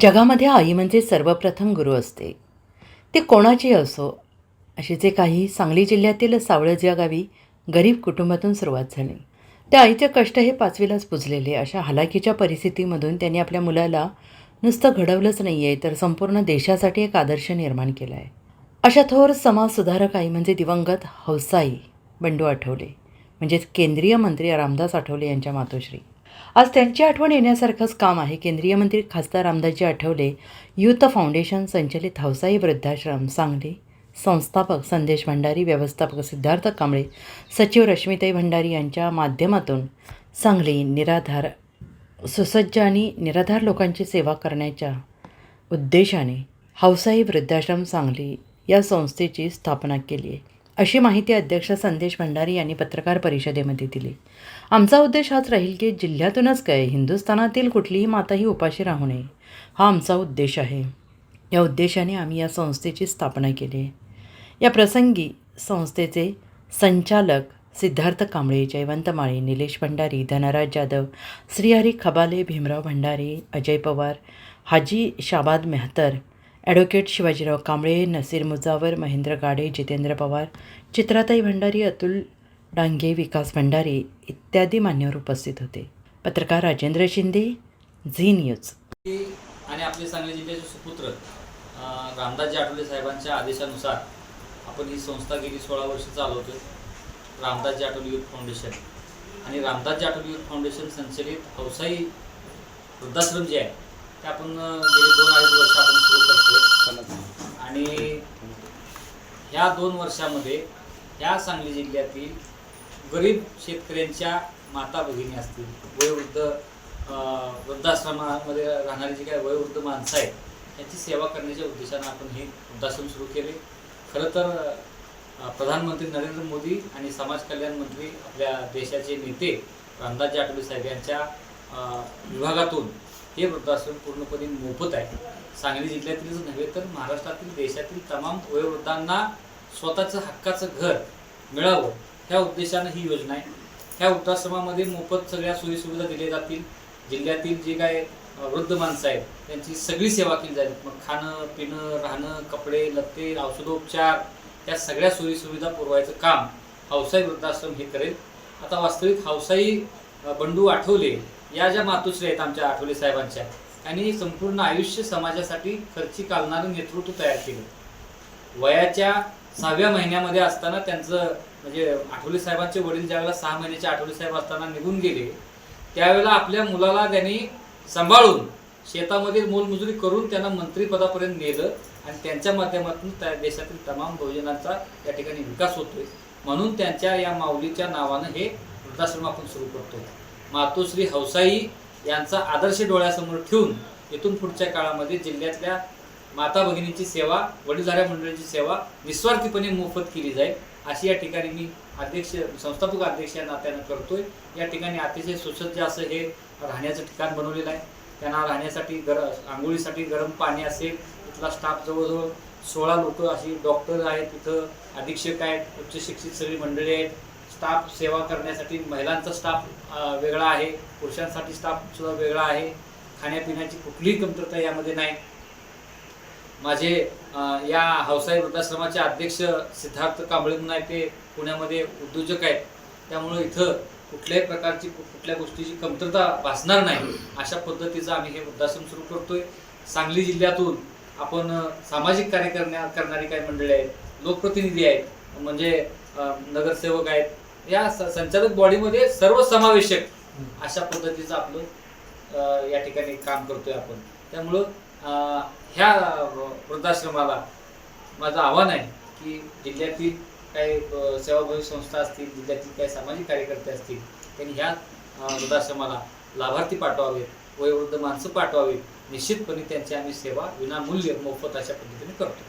जगामध्ये आई म्हणजे सर्वप्रथम गुरु असते. ते कोणाची असो असे जे काही सांगली जिल्ह्यातील सावळज या गावी गरीब कुटुंबातून सुरुवात झाली. त्या आईचे कष्ट हे पाचवीलाच पुजलेले अशा हलाखीच्या परिस्थितीमधून त्यांनी आपल्या मुलाला नुसतं घडवलंच नाही आहे तर संपूर्ण देशासाठी एक आदर्श निर्माण केला आहे अशा थोर समाजसुधारक आई म्हणजे दिवंगत हौसाई बंडू आठवले म्हणजेच केंद्रीय मंत्री रामदास आठवले यांच्या मातोश्री. आज त्यांची आठवण येण्यासारखंच काम आहे. केंद्रीय मंत्री खासदार रामदासजी आठवले युथ फाउंडेशन संचलित हौसाई वृद्धाश्रम सांगली संस्थापक संदेश भंडारी व्यवस्थापक सिद्धार्थ कांबळे सचिव रश्मिताई भंडारी यांच्या माध्यमातून सांगली निराधार सुसज्ज आणि निराधार लोकांची सेवा करण्याच्या उद्देशाने हौसाई वृद्धाश्रम सांगली या संस्थेची स्थापना केली आहे. अशी माहिती अध्यक्ष संदेश भंडारी यांनी पत्रकार परिषदेमध्ये दिली. आमचा उद्देश हाच राहील की जिल्ह्यातूनच काय हिंदुस्थानातील कुठलीही माताही उपाशी राहू नये हा आमचा उद्देश आहे. या उद्देशाने आम्ही या संस्थेची स्थापना केली आहे. या प्रसंगी संस्थेचे संचालक सिद्धार्थ कांबळे जयवंत माळे निलेश भंडारी धनराज जाधव श्रीहरी खबाले भीमराव भंडारी अजय पवार हाजी शाबाद मेहतर ॲडव्होकेट शिवाजीराव कांबळे नसीर मुजावर महेंद्र गाडे जितेंद्र पवार चित्राताई भंडारी अतुल डांगे विकास भंडारी इत्यादी मान्यवर उपस्थित होते. पत्रकार राजेंद्र शिंदे झी न्यूज. आणि आपले सांगली जिल्ह्याचे सुपुत्र रामदासजी आठवले साहेबांच्या आदेशानुसार आपण ही संस्था गेली सोळा वर्ष चालवतो रामदासजी आठवले युथ फाउंडेशन. आणि रामदासजी आठवले युथ फाउंडेशन संचलित हौसाई वृद्धाश्रम जे आहे ते आपण गेले दोन अडीच वर्ष आपण सुरू करतो आणि ह्या दोन वर्षामध्ये ह्या सांगली जिल्ह्यातील गरीब शेतकऱ्यांच्या माता भगिनी असतील वयोवृद्ध वृद्धाश्रमामध्ये राहणारी जी काही वयोवृद्ध माणसं आहेत त्यांची सेवा करण्याच्या उद्देशानं आपण हे वृद्धाश्रम सुरू केले. खरं तर प्रधानमंत्री नरेंद्र मोदी आणि समाज कल्याण मंत्री आपल्या देशाचे नेते रामदासजी आठवले साहेब यांच्या विभागातून हे वृद्धाश्रम पूर्णपणे मोफत आहे. सांगली जिल्ह्यातीलच नव्हे तर महाराष्ट्रातील देशातील तमाम वयोवृद्धांना स्वतःचं हक्काचं घर मिळावं ह्या उद्देशानं ही योजना आहे. ह्या वृद्धाश्रमामध्ये मोफत सगळ्या सोयीसुविधा दिल्या जातील. जिल्ह्यातील जे काय वृद्ध माणसं आहेत त्यांची सगळी सेवा केली जाईल. मग खाणं पिणं राहणं कपडे लत्ते औषधोपचार या सगळ्या सोयीसुविधा पुरवायचं काम हौसाई वृद्धाश्रम हे करेल. आता वास्तविक हौसाई बंडू आठवले या ज्या मातुश्री आहेत आमच्या आठवले साहेबांच्या त्यांनी संपूर्ण आयुष्य समाजासाठी खर्ची कालणारं नेतृत्व तयार केलं. वयाच्या सहाव्या महिन्यामध्ये असताना त्यांचं म्हणजे आठवले साहेबांचे वडील ज्यावेळेला सहा महिन्याचे आठवले साहेब असताना निघून गेले त्यावेळेला आपल्या मुलाला त्यांनी सांभाळून शेतामध्ये मोलमजुरी करून त्यांना मंत्रीपदापर्यंत नेलं आणि त्यांच्या माध्यमातून त्या देशातील तमाम बहुजनांचा या ठिकाणी विकास होतोय. म्हणून त्यांच्या या माऊलीच्या नावानं हे वृद्धाश्रम आपण सुरू करतोय. मातोश्री हौसाई यांचा आदर्श डोळ्यासमोर ठेवून इथून पुढच्या काळामध्ये जिल्ह्यातल्या माता भगिनींची सेवा वडीलधाऱ्या मंडळींची सेवा निस्वार्थीपणे मोफत केली जाईल अशी या ठिकाणी मी अध्यक्ष संस्थापक अध्यक्ष या नात्यानं करतोय. या ठिकाणी अतिशय सुसज्ज असं हे राहण्याचं ठिकाण बनवलेलं आहे. त्यांना राहण्यासाठी गर आंघोळीसाठी गरम पाणी असेल इथला स्टाफ जवळजवळ सोळा लोक अशी डॉक्टर आहेत तिथं अधीक्षक आहेत उच्च शिक्षित सगळी मंडळी आहेत. स्टाफ सेवा करण्यासाठी महिलांचा स्टाफ वेगळा आहे. पुरुषांसाठी स्टाफ सुद्धा वेगळा आहे. खाण्यापिण्याची कुठलीही कमतरता यामध्ये नाही. माझे या हौसाई वृद्धाश्रमाचे अध्यक्ष सिद्धार्थ कांबळे म्हणून आहेत ते पुण्यामध्ये उद्योजक आहेत. त्यामुळं इथं कुठल्याही प्रकारची कु- कुठल्या गोष्टीची कमतरता भासणार नाही. अशा पद्धतीचं आम्ही हे वृद्धाश्रम सुरू करतोय. सांगली जिल्ह्यातून आपण सामाजिक कार्य करण्या करणारी काही मंडळी आहेत लोकप्रतिनिधी आहेत. म्हणजे नगरसेवक आहेत या संचालक बॉडीमध्ये सर्व समावेशक अशा पद्धतीचं आपलं या ठिकाणी काम करतोय आपण. त्यामुळं ह्या वृद्धाश्रमाला माझं आव्हान आहे की जिल्ह्यातील काही सेवाभावी संस्था असतील जिल्ह्यातील काही सामाजिक कार्यकर्ते असतील त्यांनी ह्या वृद्धाश्रमाला लाभार्थी पाठवावेत वयोवृद्ध माणसं पाठवावीत. निश्चितपणे त्यांची आम्ही सेवा विनामूल्य मोफत अशा पद्धतीने करतो.